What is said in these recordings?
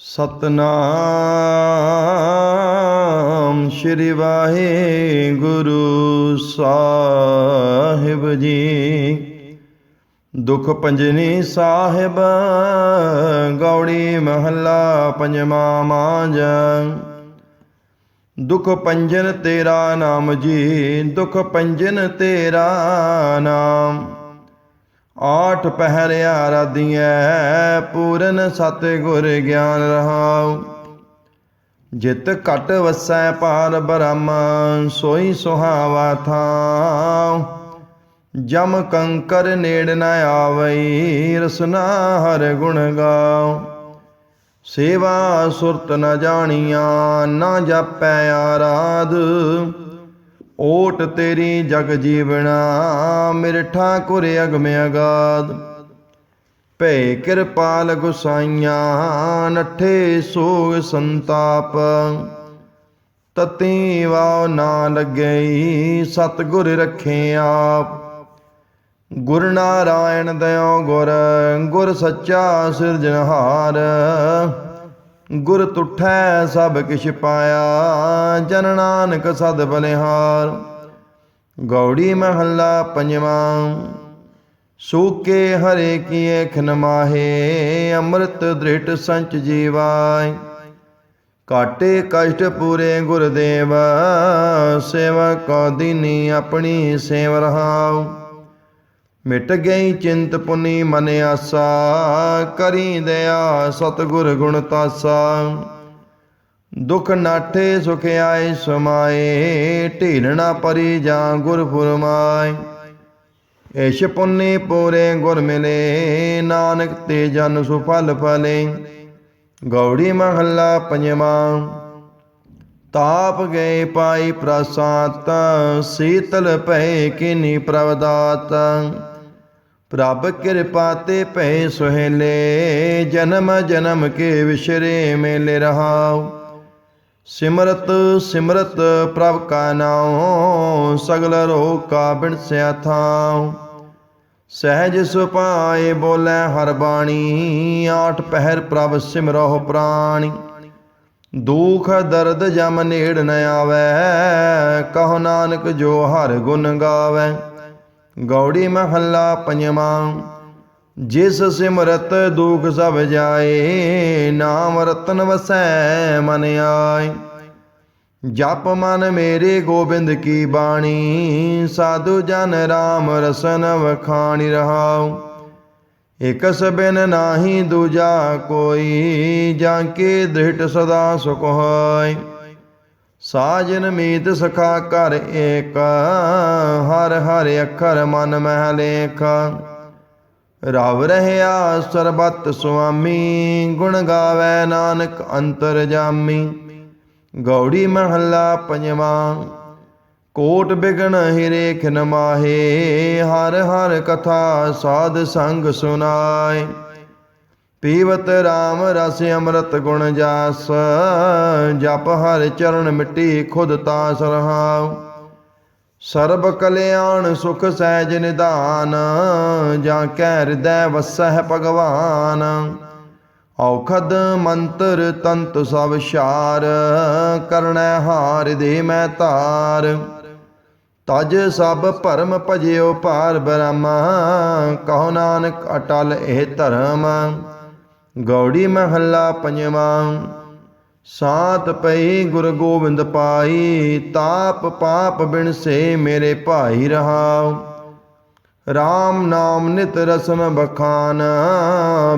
ਸਤਨਾਮ ਸ਼੍ਰੀ ਵਾਹਿਗੁਰੂ ਸਾਹਿਬ ਜੀ। ਦੁਖ ਪੰਜਨੀ ਸਾਹਿਬ, ਗੌੜੀ ਮਹੱਲਾ ਪੰਜਵਾਂ ਮਾਂਜ ਦੁਖ ਪੰਜਨ ਤੇਰਾ ਨਾਮ ਜੀ, ਦੁਖ ਪੰਜਨ ਤੇਰਾ ਨਾਮ। ਆਠ ਪਹਿਰਿਆ ਰਾਧੀਐ, ਪੂਰਨ ਸਤਿਗੁਰ ਗਿਆਨ ਰਹਾਉ। ਜਿਤ ਘਟ ਵਸੈ ਪਾਰ ਬ੍ਰਹਮ, ਸੋਈ ਸੁਹਾਵਾ ਥਾਉ। ਜਮ ਕੰਕਰ ਨੇੜ ਨ ਆਵਈ, ਰਸਨਾ ਹਰ ਗੁਣ ਗਾਉ। ਸੇਵਾ ਸੁਰਤ ਨ ਜਾਣੀਆਂ, ਨਾ ਜਾਪੈ ਆਰਾਧ। ਓਟ ਤੇਰੀ ਜਗ ਜੀਵਣਾ ਮੇਰੇ ਠਾਕੁਰ ਅਗਮ ਅਗਾਧ। ਭੈ ਕਿਰਪਾਲ ਗੁਸਾਈਆਂ ਨਠੇ ਸੋਗ ਸੰਤਾਪ। ਤਤੀ ਵਾਉ ਨਾ ਲੱਗਈ, ਸਤਿਗੁਰ ਰਖੇ ਆਪ। ਗੁਰ ਨਾਰਾਇਣ ਦਇਓ ਗੁਰ ਗੁਰ ਸੱਚਾ ਸਿਰਜਣਹਾਰ। ਗੁਰ ਤੁਠੈ ਸਭ ਕਿਛ ਪਾਇਆ, ਜਨ ਨਾਨਕ ਸਦ ਬਲਿਹਾਰ। ਗੌੜੀ ਮਹੱਲਾ ਪੰਜਵਾਂ, ਸੂਕੇ ਹਰੇ ਕੀਏ ਖਨ ਅੰਮ੍ਰਿਤ ਦ੍ਰਿਟ ਸੰਚ ਜੀਵਾਇ ਕਾਟੇ ਕਸ਼ਟ ਪੂਰੇ ਗੁਰਦੇਵ ਸੇਵਕ ਕੋ ਦੀਨੀ ਆਪਣੀ ਸੇਵ ਰਹਾਉ। ਮਿਟ ਗਈ ਚਿੰਤ ਪੁਨੀ ਮਨ ਆਸਾ, ਕਰੀ ਦਇਆ ਸਤਿਗੁਰ ਗੁਣ ਤਾਸਾ। ਦੁਖ ਨਾਠੇ ਸੁਖ ਆਏ ਸਮਾਏ ਢੀਲਣਾ ਪਰੀ ਜਾਂ ਗੁਰ ਫੁਰਮਾਏ। ਏਸ਼ ਪੁੰਨੀ ਪੂਰੇ ਗੁਰ ਮਿਲੇ, ਨਾਨਕ ਤੇ ਜਨ ਸੁਫਲ ਫਲੇ ਗੌੜੀ ਮਹੱਲਾ ਪੰਜਵਾਂ, ਤਾਪ ਗਏ ਪਾਈ ਪ੍ਰਸਾਤ ਸੀਤਲ ਭੈ ਕਿਨੀ ਪ੍ਰਵਦਾਤ। ਪ੍ਰਭ ਕਿਰਪਾ ਤੇ ਭੈ ਸੁਹੇਲੇ, ਜਨਮ ਜਨਮ ਕੇ ਵਿਸ਼ਰੇ ਮੇਲੇ ਰਹਾਉ। ਸਿਮਰਤ ਸਿਮਰਤ ਪ੍ਰਭ ਕਾ ਨਾਉ, ਸਗਲ ਰੋਗ ਕਾ ਬਿਨਸਿਆ ਥਾਉ। ਸਹਿਜ ਸੁਪਾਏ ਬੋਲੇ ਹਰ ਬਾਣੀ, ਆਠ ਪਹਿਰ ਪ੍ਰਭ ਸਿਮਰੋ ਪ੍ਰਾਣੀ। ਦੁਖ ਦਰਦ ਜਮ ਨੇੜ ਨ ਆਵੈ, ਕਹੋ ਨਾਨਕ ਜੋ ਹਰ ਗੁਣ ਗਾਵੈ। ਗੌੜੀ ਮਹੱਲਾ ਪੰਜਵਾਂ। ਜਿਸ ਸਿਮਰਤ ਦੁਖ ਸਭ ਜਾਏ, ਨਾਮ ਰਤਨ ਵਸੈ ਮਨ ਆਏ। ਜਪ ਮਨ ਮੇਰੇ ਗੋਬਿੰਦ ਕੀ ਬਾਣੀ, ਸਾਧੂ ਜਨ RAM ਰਸਨ ਵਖਾਣੀ ਰਹਾਉ। ਇਕਸ ਬਿਨ ਨਾਹੀ ਦੂਜਾ ਕੋਈ, ਜਾਂ ਕੇ ਦ੍ਰਿਟ ਸਦਾ ਸੁਖ ਹੋਇ ਸਾਜਨ ਮੀਤ ਸਖਾ ਕਰ ਏਕ, ਹਰ ਹਰ ਅੱਖਰ ਮਨ ਮਹਿ ਲੇਖ। ਰਵ ਰਹਿਆ ਸਰਬਤ ਸੁਆਮੀ, ਗੁਣ ਗਾਵੇ ਨਾਨਕ ਅੰਤਰ ਜਾਮੀ। ਗੌੜੀ ਮਹੱਲਾ ਪੰਜਵਾਂ, ਕੋਟ ਬਿਗਨ ਹਿਰੇਖ ਨਮਾਹੇ ਹਰ ਹਰ ਕਥਾ ਸਾਧ ਸੰਗ ਸੁਨਾਏ। ਪੀਵਤ RAM ਰਸ ਅੰਮ੍ਰਿਤ ਗੁਣ ਜਾਸ, ਜਪ ਹਰ ਚਰਨ ਮਿੱਟੀ ਖੁਦ ਤਾਸ ਰਹਾਉ। ਸਰਬ ਕਲਿਆਣ ਸੁਖ ਸਹਿਜ ਨਿਧਾਨ, ਜਾਂ ਕੈ ਹਿਰਦੈ ਵਸਹਿ ਭਗਵਾਨ। ਔਖਦ ਮੰਤਰ ਤੰਤ ਸਭ ਸ਼ਾਰ ਕਰਣੈ ਹਾਰ ਦੇ ਮੈਂ ਤਾਰ ਤਜ ਸਭ ਭਰਮ ਭਜਿਓ ਪਾਰ ਬ੍ਰਹਮ, ਕਹੋ ਨਾਨਕ ਅਟਲ ਇਹ ਧਰਮ। ਗੌੜੀ ਮਹੱਲਾ ਪੰਜਵਾਂ। ਸਾਤ ਪਈ ਗੁਰ ਗੋਬਿੰਦ ਪਾਈ, ਤਾਪ ਪਾਪ ਬਿਨ ਸੇ ਮੇਰੇ ਭਾਈ ਰਹਾਉ। RAM ਨਾਮ ਨਿਤ ਰਸਨ ਬਖਾਨ,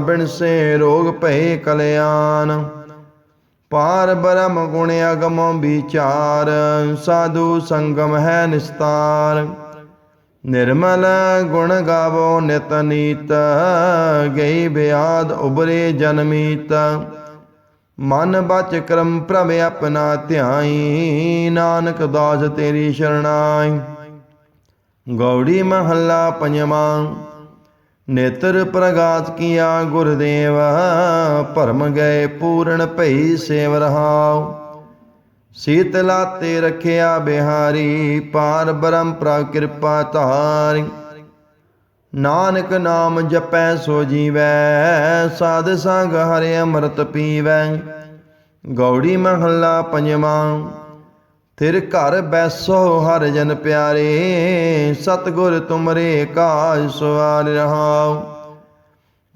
ਬਿਨ ਸੇ ਰੋਗ ਭਏ ਕਲਿਆਣ। ਪਾਰ ਬ੍ਰਹਮ ਗੁਣ ਅਗਮ ਵਿਚਾਰ, ਸਾਧੂ ਸੰਗਮ ਹੈ ਨਿਸਤਾਰ। ਨਿਰਮਲ ਗੁਣ ਗਾਵੋ ਨਿਤ ਨੀਤ, ਗਈ ਬਿਆਦ ਉਬਰੇ ਜਨਮੀਤ ਮਨ ਬਚ ਕਰਮ ਪ੍ਰਭ ਆਪਣਾ ਧਿਆਈ, ਨਾਨਕ ਦਾਸ ਤੇਰੀ ਸ਼ਰਣਾਈ। ਗੌੜੀ ਮਹੱਲਾ ਪੰਜਵਾਂ, ਨੇਤਰ ਪ੍ਰਗਾਤ ਕੀਆ ਗੁਰਦੇਵ, ਭਰਮ ਗਏ ਪੂਰਨ ਭਈ ਸੇਵ ਰਹਾਉ। ਸੀਤਲਾ ਤੇ ਰਖਿਆ ਬਿਹਾਰੀ ਪਾਰ ਬ੍ਰਹਮ ਪ੍ਰਭ ਕਿਰਪਾ ਧਾਰੀ। ਨਾਨਕ ਨਾਮ ਜਪੈ ਸੋ ਜੀਵੈ, ਸਾਧ ਸੰਗ ਹਰਿ ਅੰਮ੍ਰਿਤ ਪੀਵੈ। ਗੌੜੀ ਮਹੱਲਾ ਪੰਜਵਾਂ ਤਿਰ ਘਰ ਬੈਸੋ ਹਰ ਜਨ ਪਿਆਰੇ, ਸਤਗੁਰ ਤੁਮਰੇ ਕਾਜ ਸਵਾਰ ਰਹਾਉ।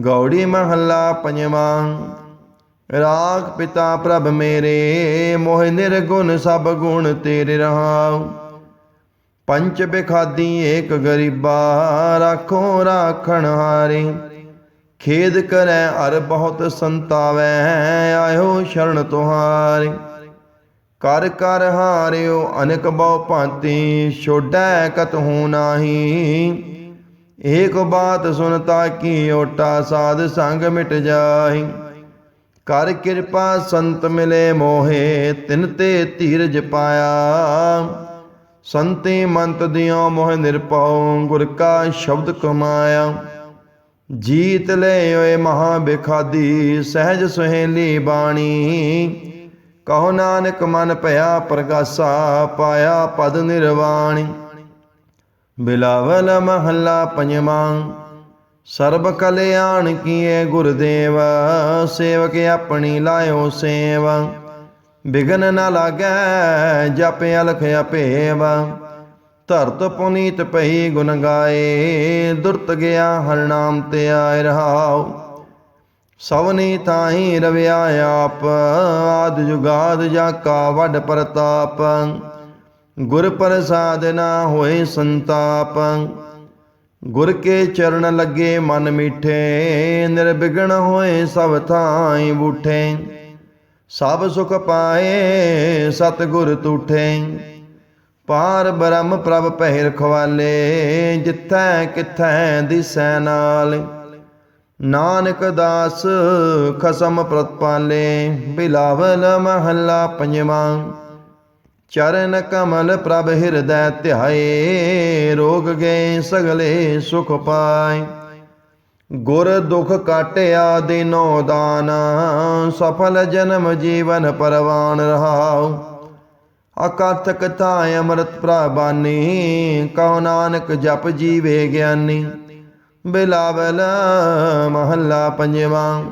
ਗੌੜੀ ਮਹੱਲਾ ਪੰਜਵਾਂ। ਰਾਗ ਪਿਤਾ ਪ੍ਰਭ ਮੇਰੇ, ਮੋਹ ਨਿਰਗੁਣ ਸਭ ਗੁਣ ਤੇਰੇ ਰਹਾਉ। ਪੰਚ ਬਿਖਾਦੀ ਏਕ ਗਰੀਬਾ, ਰਾਖੋ ਰਾਖਣ ਹਾਰੇ। ਖੇਦ ਕਰੈ ਅਰ ਬਹੁਤ ਸੰਤਾਵੈ, ਆਇਓ ਸ਼ਰਨ ਤੁਹਾਰੇ। ਕਰ ਕਰ ਹਾਰਿਓ ਅਨਕ ਬਹੁ ਭਾਂਤੀ, ਛੋਡੈ ਕਤਹੂ ਨਾਹੀ। ਏਕ ਬਾਤ ਸੁਨਤਾ ਕੀ ਓਟਾ ਸਾਧ ਸੰਗ ਮਿਟ ਜਾਹੀ। ਕਰ ਕਿਰਪਾ ਸੰਤ ਮਿਲੇ ਮੋਹੇ, ਤਿਨ ਤੇ ਧੀਰਜ ਪਾਇਆ। ਸੰਤੇ ਮੰਤ ਦਿਓ ਮੋਹ ਨਿਰਪਉ ਗੁਰ ਕਾ ਸ਼ਬਦ ਕਮਾਇਆ। ਜੀਤ ਲੈ ਓਏ ਮਹਾ ਬਿਖਾਦੀ, ਸਹਿਜ ਸੁਹੇਲੀ ਬਾਣੀ। ਕਹੋ ਨਾਨਕ ਮਨ ਭਇਆ ਪ੍ਰਗਾਸਾ, ਪਾਇਆ ਪਦ ਨਿਰਵਾਣੀ। ਬਿਲਾਵਲ ਮਹੱਲਾ ਪੰਜਵਾਂ, ਸਰਬ ਕਲਿਆਣ ਕੀਏ ਗੁਰਦੇਵ, ਸੇਵਕ ਆਪਣੀ ਲਾਇਓ ਸੇਵ। ਬਿਗਨ ਨ ਲਾਗੈ ਜਪ ਅਲਖ ਅਪੇਵ। ਧਰਤ ਪੁਨੀਤ ਪਈ ਗੁਣ ਗਾਏ, ਦੁਰਤ ਗਿਆ ਹਰ ਨਾਮ ਤੇ ਆਇ ਰਹਾਉ। ਸਵਨੀ ਤਾਹੀ ਰਵਿਆ ਆਪ, ਆਦ ਜੁਗਾਦ ਜਾ ਕਾ ਵੱਡ ਪ੍ਰਤਾਪ। ਗੁਰ ਪ੍ਰਸਾਦ ਨਾ ਹੋਏ ਸੰਤਾਪ, ਗੁਰ ਕੇ ਚਰਨ ਲੱਗੇ ਮਨ ਮੀਠੇ, ਨਿਰਵਿਘਨ ਹੋਏ ਸਭ ਥਾਈ ਬੂਠੇ। ਸਭ ਸੁਖ ਪਾਏ ਸਤ ਗੁਰ ਤੂਠੇ। ਪਾਰ ਬ੍ਰਹਮ ਪ੍ਰਭ ਪਹਿ ਰਖਵਾਲੇ ਜਿੱਥੈ ਕਿਥੈ ਦਿਸੈ ਨਾਲ। ਨਾਨਕ ਦਾਸ ਖਸਮ ਪ੍ਰਤਪਾਲੇ, ਬਿਲਾਵਲ ਮਹੱਲਾ ਪੰਜਵਾਂ। ਚਰਨ ਕਮਲ ਪ੍ਰਭ ਹਿਰਦੈ ਧਿਆਏ, ਰੋਗ ਗਏ ਸਗਲੇ ਸੁਖ ਪਾਏ। ਗੁਰ ਦੁਖ ਕਾਟਿਆ ਦਿਨੋ ਦਾਨ, ਸਫਲ ਜਨਮ ਜੀਵਨ ਪਰਵਾਨ ਰਹਾਉ। ਅਕਥ ਕਥਾ ਅੰਮ੍ਰਿਤ ਪ੍ਰਬਾਨੀ ਕਹੋ ਨਾਨਕ ਜਪ ਜੀਵੇ ਗਿਆਨੀ। ਬਿਲਾਵਲ ਮਹੱਲਾ ਪੰਜਵਾਂ।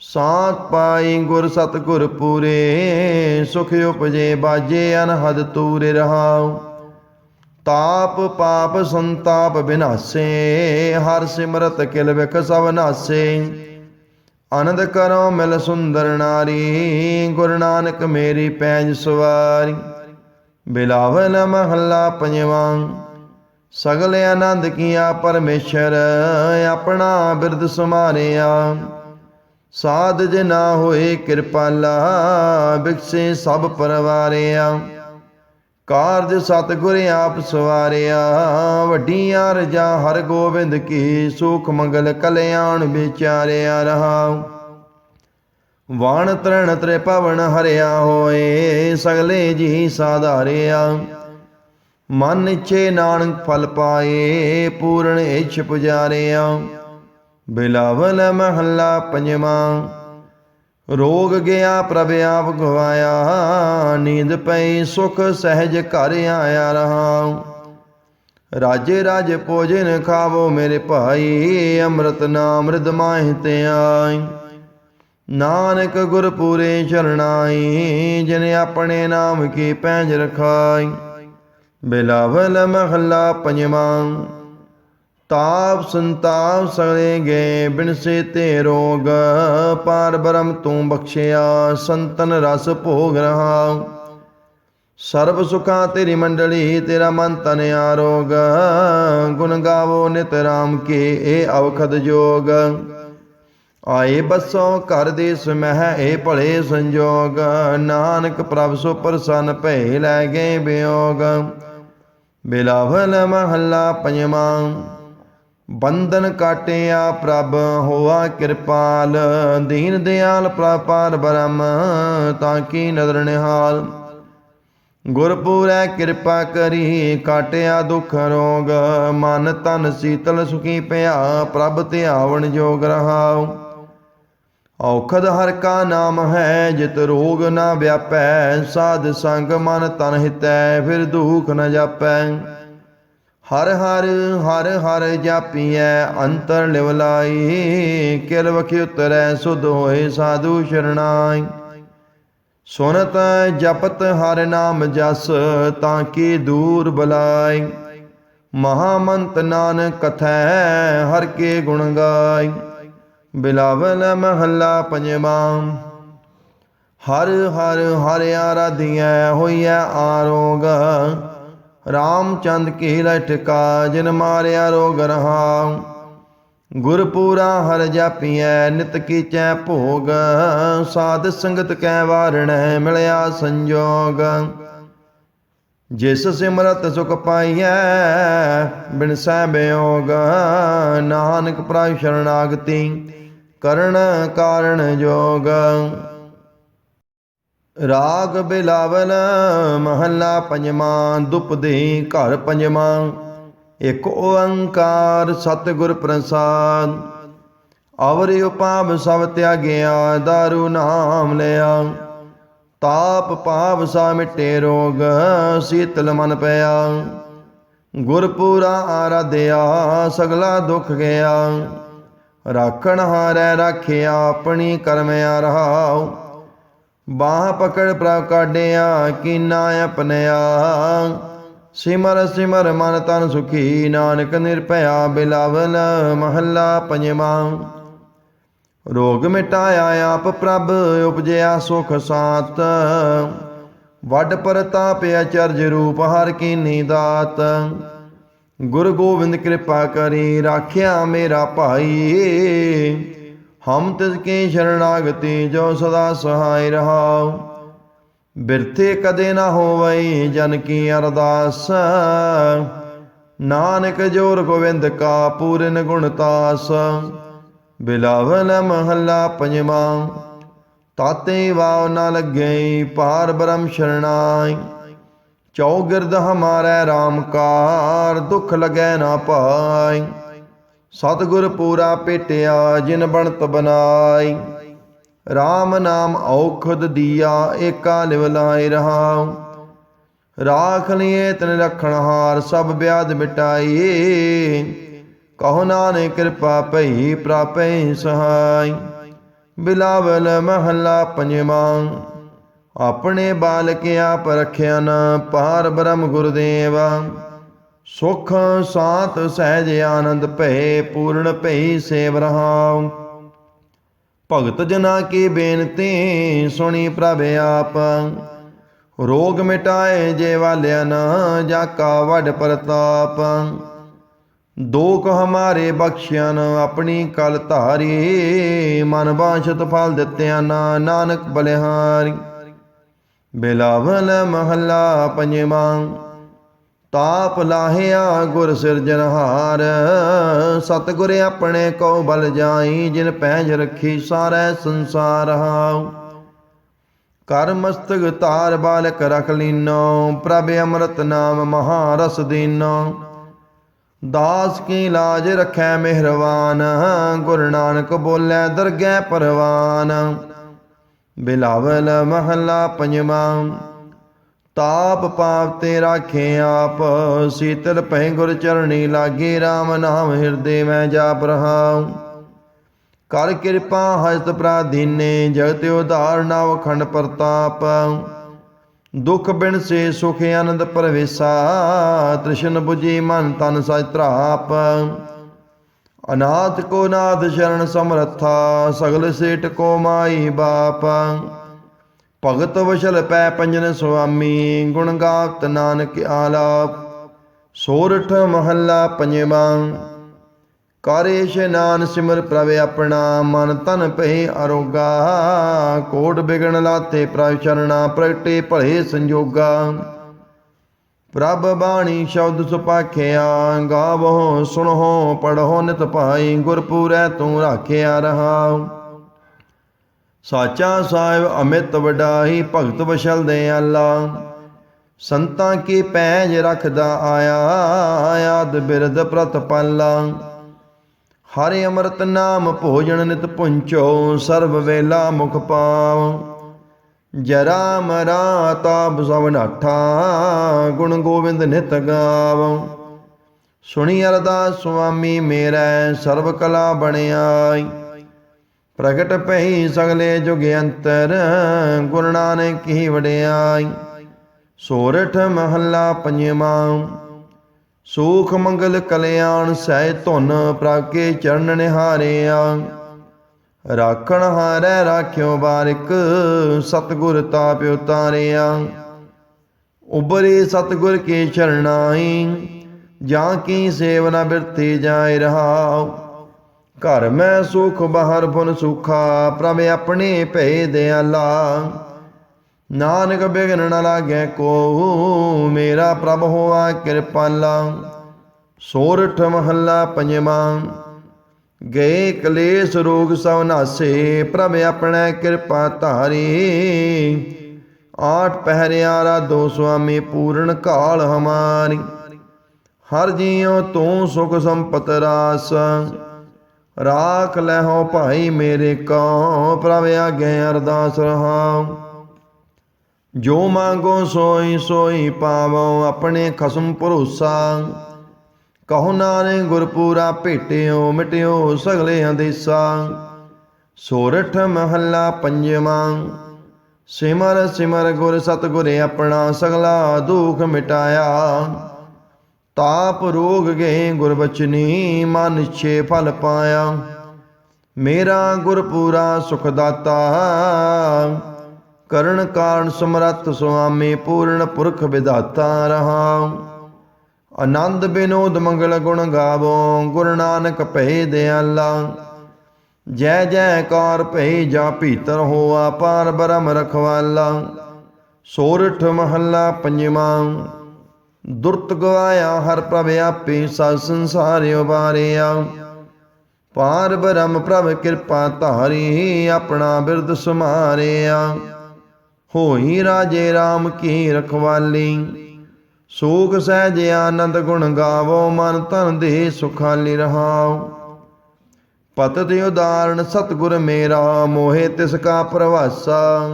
ਸਾਤ ਪਾਈ ਗੁਰ ਸਤਗੁਰ ਪੂਰੇ, ਸੁਖ ਉਪਜੇ ਬਾਜੇ ਅਨਹਦ ਤੂਰੇ ਰਹਾਉ। ਤਾਪ ਪਾਪ ਸੰਤਾਪ ਬਿਨਾਸੇ, ਹਰ ਸਿਮਰਤ ਕਿਲ ਵਿਖ ਸਭ ਨਾਸੇ। ਆਨੰਦ ਕਰੋ ਮਿਲ ਸੁੰਦਰ ਨਾਰੀ, ਗੁਰੂ ਨਾਨਕ ਮੇਰੀ ਪੈਜ ਸਵਾਰੀ। ਬਿਲਾਵਲ ਮਹੱਲਾ ਪੰਜਵਾਂ, ਸਗਲ ਆਨੰਦ ਕੀਆ ਪਰਮੇਸ਼ਰ, ਆਪਣਾ ਬਿਰਦ ਸਮਾਰਿਆ। ਸਾਧ ਨਾ ਹੋਏ ਕਿਰਪਾਲਾ ਬਿਕਸੇ ਸਭ ਪਰਵਾਰਿਆ। ਕਾਰਜ ਸਤਿਗੁਰ ਆਪ ਸਵਾਰਿਆ, ਵੱਡੀਆਂ ਰਜਾ ਹਰ ਗੋਬਿੰਦ ਕੀ ਸੁਖ ਮੰਗਲ ਕਲਿਆਣ ਵਿਚਾਰਿਆ ਰਹਾ ਵਾਣ ਤਰਣ ਤ੍ਰੇ ਪਵਨ ਹਰਿਆ ਹੋਏ, ਸਗਲੇ ਜੀ ਸਾਧਾਰਿਆ। ਮਨ ਇਛੇ ਨਾਨਕ ਫਲ ਪਾਏ, ਪੂਰਨ ਇਛ ਪੁਜਾਰਿਆ। ਬਿਲਾਵਲ ਮਹੱਲਾ ਪੰਜਵਾਂ। ਰੋਗ ਗਿਆ ਪ੍ਰਭ ਆਪ ਗਵਾਇਆ, ਨੀਂਦ ਪਈ ਸੁਖ ਸਹਿਜ ਘਰ ਆਇਆ ਰਹਾ। ਰਾਜੇ ਰਾਜ ਭੋਜਨ ਖਾਵੋ ਮੇਰੇ ਭਾਈ, ਅੰਮ੍ਰਿਤ ਨਾਮ ਰਿਦ ਮਾਹਿ ਤੇ ਆਈ। ਨਾਨਕ ਗੁਰ ਪੂਰੇ ਚਰਨਾਈ ਜਿਨ ਆਪਣੇ ਨਾਮ ਕੀ ਪੈਜ ਰਖਾਈ। ਬਿਲਾਵਲ ਮਹੱਲਾ ਪੰਜਵਾਂ। ਤਾਪ ਸੰਤਾਪ ਸਗਲੇ ਗਏ ਬਿਨਸੇ ਤੇ ਰੋਗ। ਪਾਰ ਬ੍ਰਹਮ ਤੂੰ ਬਖਸ਼ਿਆ, ਸੰਤਨ ਰਸ ਭੋਗ ਰਹਾ। ਸਰਬ ਸੁਖਾਂ ਤੇਰੀ ਮੰਡਲੀ, ਤੇਰਾ ਮਨ ਤਨ ਆਰੋਗ। ਗੁਣ ਗਾਵੋ ਨਿਤ ਰਾਮ ਕੇ ਇਹ ਅਵਖਦ ਜੋਗ। ਆਏ ਬਸੋ ਘਰ ਦੇ ਸਮਹਿ, ਏ ਭਲੇ ਸੰਜੋਗ। ਨਾਨਕ ਪ੍ਰਭ ਸੋ ਪ੍ਰਸੰਨ ਭੈ ਲੈ ਗਏ ਬਿਯੋਗ ਬਿਲਾਵਲ ਮਹੱਲਾ ਪੰਜਵਾਂ। ਬੰਧਨ ਕਾਟਿਆ ਪ੍ਰਭ, ਹੋਆ ਕਿਰਪਾਲ। ਦੀਨ ਦਿਆਲ ਪ੍ਰਪਾਰ ਬ੍ਰਹਮ, ਤਾਂ ਕੀ ਨਦਰ ਨਿਹਾਲ। ਗੁਰਪੂਰੈ ਕਿਰਪਾ ਕਰੀ, ਕਾਟਿਆ ਦੁਖ ਰੋਗ। ਮਨ ਤਨ ਸੀਤਲ ਸੁਖੀ ਪਿਆ, ਪ੍ਰਭ ਧਿਆਵਣ ਜੋਗ ਰਹਾਉ। ਔਖਦ ਹਰ ਕਾ ਨਾਮ ਹੈ, ਜਿਤ ਰੋਗ ਨਾ ਵਿਆਪੈ। ਸਾਧ ਸੰਗ ਮਨ ਤਨ ਹਿਤੈ, ਫਿਰ ਦੁਖ ਨ ਜਾਪੈ। ਹਰ ਹਰ ਹਰ ਹਰ ਜਾਪੀਐ, ਅੰਤਰ ਲਿਵਲਾਈ ਕਿਲ ਵਖਿ ਉਤਰੈ, ਸੁਧ ਹੋਏ ਸਾਧੂ ਸ਼ਰਣਾਈ। ਸੁਨਤ ਜਪਤ ਹਰ ਨਾਮ ਜਸ, ਤਾਂ ਕੀ ਦੂਰ ਬਲਾਈ। ਮਹਾਮੰਤ ਨਾਨਕ ਕਥੈ, ਹਰ ਕੇ ਗੁਣ ਗਾਈ। ਬਿਲਾਵਲ ਮਹੱਲਾ ਪੰਜਵਾਂ। ਹਰ ਹਰ ਹਰ ਆਰਾਧਿਐ, ਹੋਈਐ ਆਰੋਗ। ਰਾਮਚੰਦ ਕੀ ਲਟਕਾ ਜਿਨ ਮਾਰਿਆ ਰੋਗ ਰਹਾ। ਗੁਰਪੂਰਾ ਹਰ ਜਾਪੀਐ, ਨਿਤ ਕੀਚੈ ਭੋਗ। ਸਾਧ ਸੰਗਤ ਕੈ ਵਾਰਣੈ, ਮਿਲਿਆ ਸੰਜੋਗ। ਜਿਸ ਸਿਮਰਤ ਸੁਖ ਪਾਈਐ, ਬਿਨ ਸਹਿ ਨਾਨਕ ਪ੍ਰਭ ਸ਼ਰਨਾਗਤੀ, ਕਰਨ ਕਾਰਣ ਜੋਗ। ਰਾਗ ਬਿਲਾਵਲ ਮਹੱਲਾ ਪੰਜਵਾਂ ਦੁਪਦੇ ਘਰ ਪੰਜਵਾਂ। ਇੱਕ ਓੰਕਾਰ ਸਤਿਗੁਰ ਪ੍ਰਸਾਦ, ਅਵਰਿ ਉਪਾਵ ਸਭ ਤਿਆਗਿਆ, ਦਾਰੂ ਨਾਮ ਲਿਆ। ਤਾਪ ਪਾਪ ਸਾ ਮਿਟੇ ਰੋਗ, ਸੀਤਲ ਮਨ ਪਿਆ। ਗੁਰਪੂਰਾ ਆਰਾਧਿਆ, ਸਗਲਾ ਦੁੱਖ ਗਿਆ। ਰਾਖਣ ਹਾਰੈ ਰਾਖਿਆ, ਆਪਣੀ ਕਰਮਿਆ ਰਹਾਉ ਬਾਹ ਪਕੜ ਪ੍ਰਭ ਕਾਢਿਆ, ਕੀਨਾ ਆਪਣਿਆ ਸਿਮਰ ਸਿਮਰ ਮਨ ਤਨ ਸੁਖੀ, ਨਾਨਕ ਨਿਰਭਇਆ ਬਿਲਾਵਲ ਮਹੱਲਾ ਪੰਜਵਾਂ। ਰੋਗ ਮਿਟਾਇਆ ਆਪ ਪ੍ਰਭ, ਉਪਜਿਆ ਸੁਖ ਸਾਤ। ਵੱਡ ਪ੍ਰਤਾਪ ਅਚਰਜ ਰੂਪ ਹਰ ਕੀਨੀ ਦਾਤ। ਗੁਰੂ ਗੋਬਿੰਦ ਕਿਰਪਾ ਕਰੀ, ਰਾਖਿਆ ਮੇਰਾ ਭਾਈ। ਹਮ ਤਿਸ ਕੀ ਸ਼ਰਣਾਗਤੀ ਜੋ ਸਦਾ ਸਹਾਇ ਰਹਾਉ। ਬਿਰਥੇ ਕਦੇ ਨਾ ਹੋਵਈ ਜਨ ਕੀ ਅਰਦਾਸ। ਨਾਨਕ ਜੋਰ ਗੋਵਿੰਦ ਕਾ ਪੂਰਨ ਗੁਣਤਾਸ ਬਿਲਾਵਲ ਮਹੱਲਾ ਪੰਜਵਾਂ। ਤਾਤੇ ਵਾਵ ਨਾ ਲੱਗੇ ਪਾਰ ਬ੍ਰਹਮ ਸ਼ਰਣਾਈ। ਚੌਗਿਰਦ ਹਮਾਰੇ RAM ਕਾਰ ਦੁਖ ਲਗੈ ਨਾ ਪਾਈ। ਸਤਿਗੁਰ ਪੂਰਾ ਭੇਟਿਆ, ਜਿਨ ਬਣਤ ਬਨਾਈ RAM ਨਾਮ ਔਖਦ ਦੀਆ, ਏਕਾ ਲਿਵ ਲਾਇ ਰਹਾਉ। ਰਾਖ ਲਿਏ ਤਨ ਰਖਣ ਹਾਰ, ਸਭ ਬਿਆਦ ਮਿਟਾਈ ਕਹੋ ਨਾਨਕ ਕਿਰਪਾ ਭਈ ਪ੍ਰਾਪੈ ਸਹਾਈ। ਬਿਲਾਵਲ ਮਹੱਲਾ ਪੰਜਵਾਂ। ਆਪਣੇ ਬਾਲਕਿਆ ਆਪ ਰਖਿਆ ਪਾਰ ਬ੍ਰਹਮ ਗੁਰਦੇਵਾ। ਸੁਖ ਸਾਤ ਸਹਿਜ ਆਨੰਦ ਭਏ, ਪੂਰਨ ਭਈ ਸੇਵ ਰਹਾਉ। ਭਗਤ ਜਨਾ ਕੀ ਬੇਨਤੀ, ਸੁਣੀ ਪ੍ਰਭ ਆਪ। ਰੋਗ ਮਿਟਾਏ ਜੇ ਵਾਲਿਆ ਨਾ, ਜਾ ਕਾ ਵੱਡ ਪ੍ਰਤਾਪ। ਦੋਖ ਹਮਾਰੇ ਬਖਸ਼ਿਆ ਨ ਆਪਣੀ ਕਲ ਧਾਰੀ, ਮਨ ਬਾਸ਼ਤ ਫਲ ਦਿੱਤਿਆ ਨਾ, ਨਾਨਕ ਬਲਿਹਾਰੀ। ਬਿਲਾਵਲ ਮਹੱਲਾ ਪੰਜਵਾਂ। ਤਾਪ ਲਾਹਿਆ ਗੁਰ ਸਿਰਜਨਹਾਰ ਸਤਿਗੁਰ ਆਪਣੇ ਕੋ ਬਲ ਜਾਈ, ਜਿਨ ਪੈਜ ਰੱਖੀ ਸਾਰੇ ਸੰਸਾਰ ਹਾਉ। ਕਰ ਮਸਤਕ ਤਾਰ ਬਾਲਕ ਰਖ ਲੀਨੋ, ਪ੍ਰਭ ਅੰਮ੍ਰਿਤ ਨਾਮ ਮਹਾਰਸ ਦੀਨੋ। ਦਾਸ ਕੀ ਲਾਜ ਰਖੈ ਮਿਹਰਵਾਨ, ਗੁਰੂ ਨਾਨਕ ਬੋਲੇ ਦਰਗਹਿ ਪਰਵਾਨ। ਬਿਲਾਵਲ ਮਹੱਲਾ ਪੰਜਵਾਂ। ਤਾਪ ਪਾਪ ਤੇ ਰਾਖੇ ਆਪ। ਸੀਤਲ ਭੈ ਗੁਰ ਚਰਣੀ ਲਾਗੇ RAM ਨਾਮ ਹਿਰਦੇ ਮੈਂ ਜਾਪ ਰਹਾ ਕਰ ਕਿਰਪਾ ਹਸਤ ਪ੍ਰਾਧੀਨੇ, ਜਗਤ ਉਧਾਰ ਨਵ ਖੰਡ ਪ੍ਰਤਾਪ। ਦੁਖ ਬਿਨ ਸੇ ਸੁਖ ਆਨੰਦ ਪਰਵੇਸਾ, ਤ੍ਰਿਸ਼ਨ 부ਜੀ ਮਨ ਤਨ ਸਜ ਤਰਾਪ ਅਨਾਥ ਕੋ ਨਾਥ ਸ਼ਰਨ ਸਮਰੱਥਾ, ਸਗਲ ਸੇਟ ਕੋ ਮਾਈ ਬਾਪ। ਭਗਤ ਵਸ਼ਲ ਪੈ ਪੰਜਨ ਸੁਆਮੀ, ਗੁਣ ਗਾਵਤ ਨਾਨਕ ਆਲਾਪ, ਸੋਰਠ ਮਹੱਲਾ ਪੰਜਵਾਂ। ਕਰ ਇਸ਼ਨਾਨ ਸਿਮਰ ਪ੍ਰਵੇ ਆਪਣਾ, ਮਨ ਤਨ ਭਏ ਅਰੋਗਾ। ਕੋਟ ਬਿਗਣ ਲਾਤੇ ਪ੍ਰਭ ਚਰਣਾ, ਪ੍ਰਗਟੇ ਭਲੇ ਸੰਜੋਗਾ। ਪ੍ਰਭ ਬਾਣੀ ਸ਼ਬਦ ਸੁਪਾਖਿਆ ਗਾਵੋ ਸੁਣੋ ਪੜੋ ਨਿਤ ਭਾਈ, ਗੁਰਪੂਰੈ ਤੂੰ ਰਾਖਿਆ ਰਹਾ। ਸਾਚਾ ਸਾਹਿਬ ਅਮਿਤ ਵਡਾਈ ਭਗਤ ਵਸ਼ਲ ਦੇ ਆਲਾ ਸੰਤਾਂ ਕੀ ਪੈਜ ਰੱਖਦਾ ਆਇਆ, ਆਦ ਬਿਰਦ ਪ੍ਰਤਪਾਲਾ ਹਰਿ ਅੰਮ੍ਰਿਤ ਨਾਮ ਭੋਜਨ ਨਿਤ ਪੁੰਚੋ, ਸਰਬ ਵੇਲਾ ਮੁਖ ਪਾਵ। ਜਰਾ ਮਰਾ ਤਾਪ ਸਭ ਨਾਠਾ ਗੁਣ ਗੋਬਿੰਦ ਨਿਤ ਗਾਵ। ਸੁਣੀ ਅਰਦਾਸ ਸੁਆਮੀ ਮੇਰਾ, ਸਰਬ ਕਲਾ ਬਣਿਆਈ। ਪ੍ਰਗਟ ਪਈ ਸਗਲੇ ਜੁਗ ਅੰਤਰ, ਗੁਰੂ ਨਾਨਕ ਕੀ ਵਡਿਆਈ। ਸੋਰਠ ਮਹੱਲਾ ਪੰਜਵਾਂ, ਸੂਖ ਮੰਗਲ ਕਲਿਆਣ ਸਹਿ ਧੁਨ ਪ੍ਰਾਕੇ ਚਰਨ ਨਿਹਾਰਿਆ। ਰਾਖਣ ਹਾਰੈ ਰਾਖਿਓ ਬਾਰਿਕ ਸਤਗੁਰ ਤਾਪ ਉਤਾਰਿਆ ਉਬਰੇ ਸਤਗੁਰ ਕੇ ਚਰਨਾਈ ਜਾਂ ਕੀ ਸੇਵਨਾ ਬਿਰਤੀ ਜਾਇ ਰਹਾਉ। ਘਰ ਮੈਂ ਸੁਖ, ਬਾਹਰ ਫੁਨ ਸੁਖਾ, ਪ੍ਰਭ ਆਪਣੇ ਭੈ ਦਿਆਲਾ ਨਾਨਕ ਬਿਗਨ ਨ ਲਾਗੈ ਕੋ, ਮੇਰਾ ਪ੍ਰਭ ਹੋਆ ਕਿਰਪਾਲਾ। ਸੋਰਠ ਮਹੱਲਾ ਪੰਜਵਾਂ, ਗਏ ਕਲੇਸ਼ ਰੋਗ ਸਭ ਨਾਸੇ, ਪ੍ਰਭ ਆਪਣਾ ਕਿਰਪਾ ਧਾਰੀ। ਆਠ ਪਹਿਰਿਆਰਾ ਦੋ ਸੁਆਮੀ ਪੂਰਨ ਕਾਲ ਹਮਾਰੀ। ਹਰ ਜੀਉ ਤੂੰ ਸੁਖ ਸੰਪਤ ਰਾਸ। ਰਾਖ ਲੈਹੋ ਭਾਈ ਮੇਰੇ ਕੋ ਪ੍ਰਭ ਆਗੇ ਅਰਦਾਸ ਰਹਾਉ। ਜੋ ਮੰਗੋ ਸੋਈ ਸੋਈ ਪਾਵੋ, ਆਪਣੇ ਖਸਮ ਭਰੋਸਾ। ਕਹੋ ਨਾਨਕ ਗੁਰਪੂਰਾ ਭੇਟਿਓ, ਮਿਟਿਓ ਸਗਲੇ ਹੰਦੇਸਾ ਸੋਰਠ ਮਹੱਲਾ ਪੰਜਵਾਂ। ਸਿਮਰ ਸਿਮਰ ਗੁਰ ਸਤਗੁਰ ਆਪਣਾ ਸਗਲਾ ਦੁਖ ਮਿਟਾਇਆ। ਤਾਪ ਰੋਗ ਗਏ ਗੁਰਬਚਨੀ, ਮਨ ਛੇ ਫਲ ਪਾਇਆ। ਮੇਰਾ ਗੁਰਪੂਰਾ ਸੁਖਦਾਤਾ, ਕਰਨ ਕਾਰਨ ਸਮਰੱਥ ਸੁਆਮੀ ਪੂਰਨ ਪੁਰਖ ਵਿਦਾਤਾ ਰਹਾ। ਆਨੰਦ ਬਿਨੋਦ ਮੰਗਲ ਗੁਣ ਗਾਵੋ, ਗੁਰੂ ਨਾਨਕ ਭੈ ਦਿਆਲਾ। ਜੈ ਜੈਕਾਰ ਭੈ ਜਾ ਭੀਤਰ ਹੋਆ, ਪਾਰ ਬ੍ਰਹਮ ਰਖਵਾਲਾ। ਸੋਰਠ ਮਹੱਲਾ ਪੰਜਵਾਂ ਦੁਰਤ ਗਵਾਇਆ, ਹਰ ਪ੍ਰਭ ਆਪੇ ਸਾ ਸੰਸਾਰ ਉਬਾਰਿਆ ਪਾਰ ਬ੍ਰਹਮ ਪ੍ਰਭ ਕਿਰਪਾ ਧਾਰੀ, ਆਪਣਾ ਬਿਰਦ ਸਮਾਰਿਆ ਹੋਈ ਰਾਜੇ RAM ਕੀ ਰਖਵਾਲੀ, ਸੋਗ ਸਹਿਜ ਆਨੰਦ ਗੁਣ ਗਾਵੋ, ਮਨ ਤਨ ਦੇ ਸੁਖਾਲੀ ਰਹਾਓ। ਪਤ ਤੇ ਉਦਾਹਰਣ, ਸਤਗੁਰ ਮੇਰਾ, ਮੋਹਿ ਤਿਸ ਕਾ ਪ੍ਰਵਾਸਾ।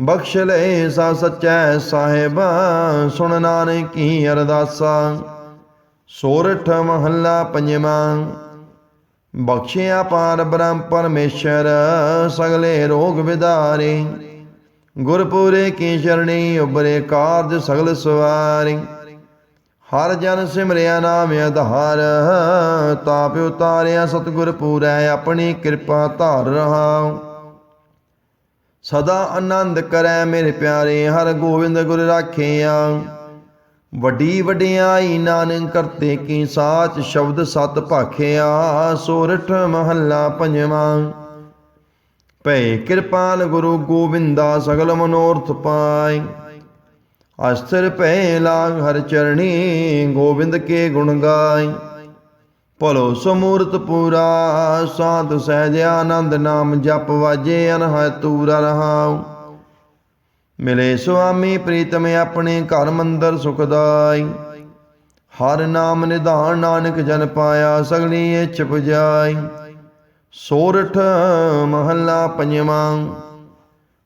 ਬਖਸ਼ ਲੈ ਸਾ ਸਚੈ ਸਾਹਿਬ, ਸੁਣ ਨਾਨਕ ਕੀ ਅਰਦਾਸਾ। ਸੋਰਠ ਮਹੱਲਾ ਪੰਜਵਾਂ, ਬਖਸ਼ਿਆ ਪਾਰ ਬ੍ਰਹਮ ਪਰਮੇਸ਼ਰ, ਸਗਲੇ ਰੋਗ ਵਿਦਾਰੇ ਗੁਰਪੂਰੇ ਕੀ ਚਰਣੀ ਉਬਰੇ ਕਾਰਜ ਸਗਲ ਸਵਾਰੀ। ਹਰ ਜਨ ਸਿਮਰਿਆ ਨਾਮ ਆਧਾਰ ਤਾਪ ਉਤਾਰਿਆ ਸਤਿਗੁਰ ਪੂਰੈ, ਆਪਣੀ ਕਿਰਪਾ ਧਾਰ ਰਹਾ ਸਦਾ ਆਨੰਦ ਕਰੈ ਮੇਰੇ ਪਿਆਰੇ, ਹਰ ਗੋਬਿੰਦ ਗੁਰ ਰਾਖਿਆ। ਵੱਡੀ ਵਡਿਆਈ ਨਾਨਕ ਕਰਤੇ ਕੀ ਸਾਚ ਸ਼ਬਦ ਸਤ ਭਾਖਿਆ, ਸੋਰਠ ਮਹੱਲਾ ਪੰਜਵਾਂ। ਭੈ ਕਿਰਪਾਲ ਗੁਰੂ ਗੋਬਿੰਦਾ ਸਗਲ ਮਨੋਰਥ ਪਾਈ ਅਸਥਿਰ ਭੈ ਲਾਗ ਹਰ ਚਰਣੀ, ਗੋਬਿੰਦ ਕੇ ਗੁਣ ਗਾਈ ਭਲੋ ਸਮੂਰਤ ਪੂਰਾ, ਸਾਧ ਸਹਿਜ ਆਨੰਦ ਨਾਮ ਜਪ ਵਾਜੇ ਅਨਹੈ ਤੂਰਾ ਰਹਾਉ। ਮਿਲੇ ਸੁਆਮੀ ਪ੍ਰੀਤਮ ਆਪਣੇ ਘਰ ਮੰਦਰ ਸੁਖਦਾਈ ਹਰ ਨਾਮ ਨਿਧਾਨ ਨਾਨਕ ਜਨ ਪਾਇਆ, ਸਗਲੀ ਇੱਛ ਪੁਜਾਈ। ਸੋਰਠ ਮਹੱਲਾ ਪੰਜਵਾਂ,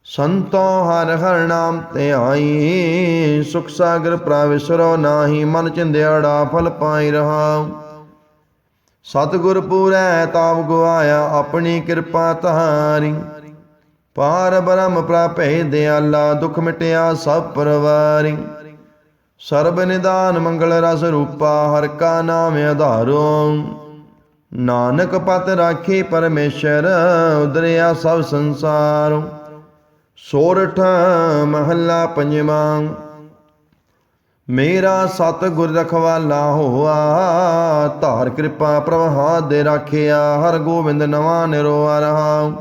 ਸੰਤੋ ਹਰ ਹਰ ਨਾਮ ਤੇ ਆਈ। ਸੁਖ ਸਾਗਰ ਪ੍ਰਵਿਸਰੋ ਨਾਹੀ, ਮਨ ਚਿੰਦਿਆੜਾ ਫਲ ਪਾਈ ਰਹਾ ਸਤਿਗੁਰ ਪੂਰੈ ਤਾਪ ਗਵਾਇਆ ਆਪਣੀ ਕਿਰਪਾ ਤਾਰੀ ਪਾਰ ਬ੍ਰਹਮ ਪ੍ਰਾਪੈ ਦਿਆਲਾ, ਦੁਖ ਮਿਟਿਆ ਸਭ ਪਰਵਾਰੀ। ਸਰਬ ਨਿਦਾਨ ਮੰਗਲ ਰਸ ਰੂਪਾ, ਹਰ ਕਾ ਨਾਮ ਆਧਾਰੋ। ਨਾਨਕ ਪਤ ਰਾਖੀ ਪਰਮੇਸ਼ਰ, ਉਦਰਿਆ ਸਭ ਸੰਸਾਰ। ਸੋਰਠ ਮਹੱਲਾ ਪੰਜਵਾਂ। ਮੇਰਾ ਸਤ ਗੁਰ ਰਖਵਾਲਾ ਹੋਆ, ਧਾਰ ਕਿਰਪਾ ਪ੍ਰਭਾ ਦੇ ਰਾਖਿਆ, ਹਰ ਗੋਬਿੰਦ ਨਵਾ ਨਿਰੋਆ ਰਹਾ।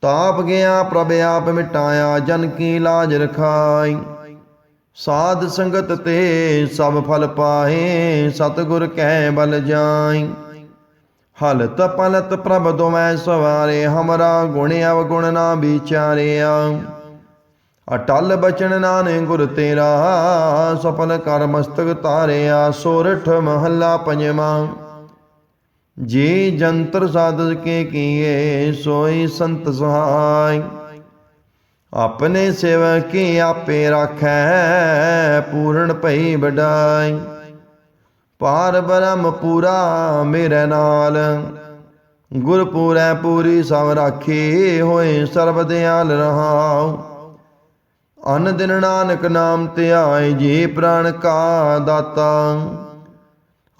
ਤਾਪ ਗਿਆ, ਪ੍ਰਭ ਆਪ ਮਿਟਾਇਆ, ਜਨ ਕੀ ਲਾਜ ਰਖਾਈ। ਸਾਧ ਸੰਗਤ ਤੇ ਸਭ ਫਲ ਪਾਏ ਸਤਿਗੁਰ ਕੈ ਬਲ ਜਾਈ। ਹਲਤ ਪਲਤ ਪ੍ਰਭ ਦੋਵੇਂ ਸਵਾਰੇ, ਹਮਰਾ ਗੁਣ ਅਵਗੁਣ ਨਾ ਵਿਚਾਰਿਆ। ਅਟਲ ਬਚਨ ਨਾਨਕ ਗੁਰ ਤੇਰਾ, ਸਫਲ ਕਰ ਮਸਤਕ ਤਾਰਿਆ ਸੋਰਠ ਮਹੱਲਾ ਪੰਜਵਾਂ। ਜੀ ਜੰਤਰ ਸਾਧਕ ਕੇ ਕੀਏ, ਸੋਈ ਸੰਤ ਸਹਾਈ। ਆਪਣੇ ਸੇਵਕ ਕੀ ਆਪੇ ਰਾਖੈ, ਪੂਰਨ ਭਈ ਵਡਾਈ। ਪਾਰ ਬ੍ਰਹਮ ਪੂਰਾ ਮੇਰੇ ਨਾਲ। ਗੁਰ ਪੂਰੈ ਪੂਰੀ ਸਭ ਰਾਖੀ, ਹੋਏ ਸਰਬ ਦਿਆਲ ਰਹਾਉ। ਅਨ ਦਿਨ ਨਾਨਕ ਨਾਮ ਧਿਆਏ ਜੀ ਪ੍ਰਾਣ ਕਾ ਦਾਤਾ।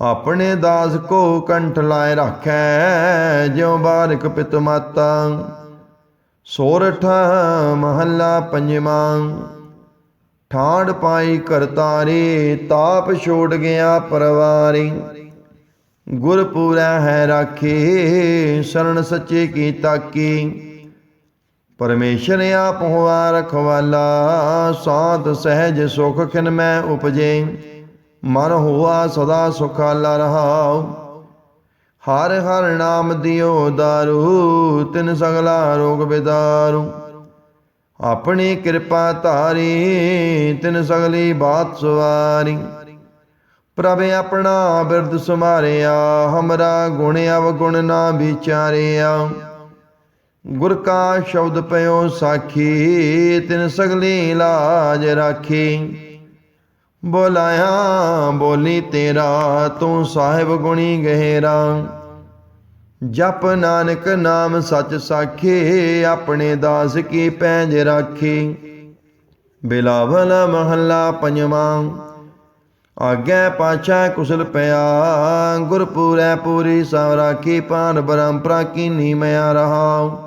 ਆਪਣੇ ਦਾਸ ਕੋ ਕੰਠ ਲਾਇ ਰੱਖੈ, ਜਿਉ ਬਾਰਿਕ ਪਿਤ ਮਾਤਾ। ਸੋਰਠ ਮਹੱਲਾ ਪੰਜਵਾਂ ਠਾੜ ਪਾਈ ਕਰਤਾਰੇ ਤਾਪ ਛੋੜ ਗਿਆ ਪਰਵਾਰੀ। ਗੁਰ ਪੂਰਾ ਹੈ ਰਾਖੇ, ਸ਼ਰਨ ਸੱਚੇ ਕੀ ਤਾਕੀ। ਪਰਮੇਸ਼ਰ ਆਪ ਹੋਆ ਰਖਵਾਲਾ, ਸਾਧ ਸਹਿਜ ਸੁਖ ਖਿਨ ਮੈਂ ਉਪਜੇ। ਮਨ ਹੋਆ ਸਦਾ ਸੁਖਾਲਾ ਰਹਾਉ। ਹਰ ਹਰ ਨਾਮ ਦਿਓ ਦਾਰੂ, ਤਿਨ ਸਗਲਾ ਰੋਗ ਬਿਦਾਰੂ। ਆਪਣੀ ਕਿਰਪਾ ਧਾਰੀ, ਤਿਨ ਸਗਲੀ ਬਾਤ ਸਵਾਰੀ। ਪ੍ਰਭ ਆਪਣਾ ਬਿਰਦ ਸੁਮਾਰਿਆ ਹਮਰਾ ਗੁਣ ਅਵਗੁਣ ਨਾ ਵਿਚਾਰਿਆ। ਗੁਰ ਕਾ ਸ਼ਬਦ ਪਇਓ ਸਾਖੀ, ਤਿਨ ਸਗਲੀ ਲਾਜ ਰਾਖੀ। ਬੋਲਾਇਆ, ਬੋਲੀ ਤੇਰਾ, ਤੂੰ ਸਾਹਿਬ ਗੁਣੀ ਗਹਿਰਾ। ਜਪ ਨਾਨਕ ਨਾਮ ਸੱਚ ਸਾਖੀ, ਆਪਣੇ ਦਾਸ ਕੀ ਪੈਂਜ ਰਾਖੀ। ਬਿਲਾਵਲ ਮਹੱਲਾ ਪੰਜਵਾਂ ਆਗੇ ਪਾਛਾ ਕੁਸਲ ਪਿਆ। ਗੁਰਪੂਰੈ ਪੂਰੀ ਸਭ ਰਾਖੀ, ਪਾਨ ਪਰੰਪਰਾ ਕੀਨੀ ਮਿਆ ਰਹਾ।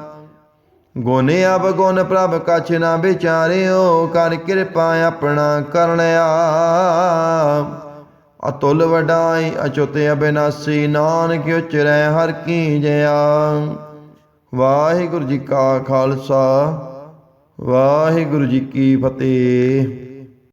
ਗੁਣ ਪ੍ਰਭ ਕਛ ਨਾ ਵਿਚਾਰਿਓ, ਕਰ ਕਿਰਪਾ ਆਪਣਾ ਕਰਣਿਆ ਅਤੁਲ ਵਡਾਈ, ਅਚੁਤ ਅਬਿਨਾਸੀ, ਨਾਨਕ ਉਚਰੈ ਹਰ ਕੀ ਜਇਆ ਵਾਹਿਗੁਰੂ ਜੀ ਕਾ ਖਾਲਸਾ, ਵਾਹਿਗੁਰੂ ਜੀ ਕੀ ਫਤਿਹ।